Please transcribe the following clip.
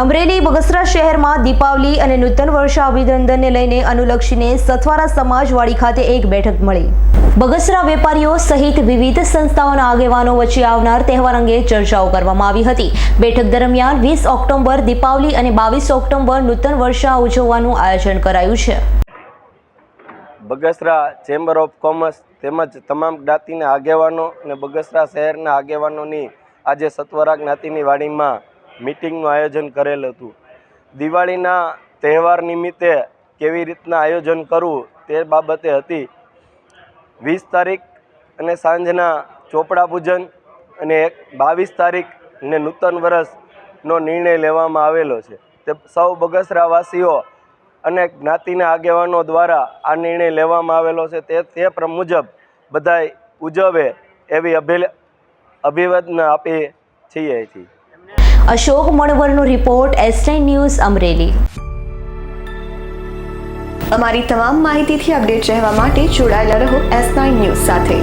અમરેલી બગસરા શહેરમાં દીપાવલી અને નૂતન વર્ષ અભિનંદનને લઈને અનુલક્ષીને સથવારા સમાજવાડી ખાતે એક બેઠક મળી. બગસરા વેપારીઓ સહિત વિવિધ સંસ્થાઓના આગેવાનો વચ્ચે આવનાર તહેવાર અંગે ચર્ચાઓ કરવામાં આવી હતી. બેઠક દરમિયાન વીસ ઓક્ટોબર દીપાવલી અને બાવીસ ઓક્ટોબર નૂતન વર્ષ ઉજવવાનું આયોજન કરાયું છે. બગસરા ચેમ્બર ઓફ કોમર્સ તેમજ તમામ જ્ઞાતિના આગેવાનો અને બગસરા શહેરના આગેવાનોની આજે સત્વરા જ્ઞાતિની વાડીમાં મિટિંગનું આયોજન કરેલ હતું. દિવાળીના તહેવાર નિમિત્તે કેવી રીતના આયોજન કરવું તે બાબતે હતી. વીસ તારીખ અને સાંજના ચોપડા પૂજન અને એક બાવીસ તારીખ ને નૂતન વર્ષનો નિર્ણય લેવામાં આવેલો છે. તે સૌ બગસરાવાસીઓ અને જ્ઞાતિના આગેવાનો દ્વારા આ નિર્ણય લેવામાં આવેલો છે. તે તે મુજબ બધાય ઉજવે એવી અભિ અભિવાદન આપીએ છીએ અહીંથી. અશોક મણવરનો રિપોર્ટ એસ ન્યૂઝ અમરેલી. અમારી તમામ માહિતીથી અપડેટ રહેવા માટે જોડાયેલા રહો એસ નાઇન ન્યૂઝ સાથે.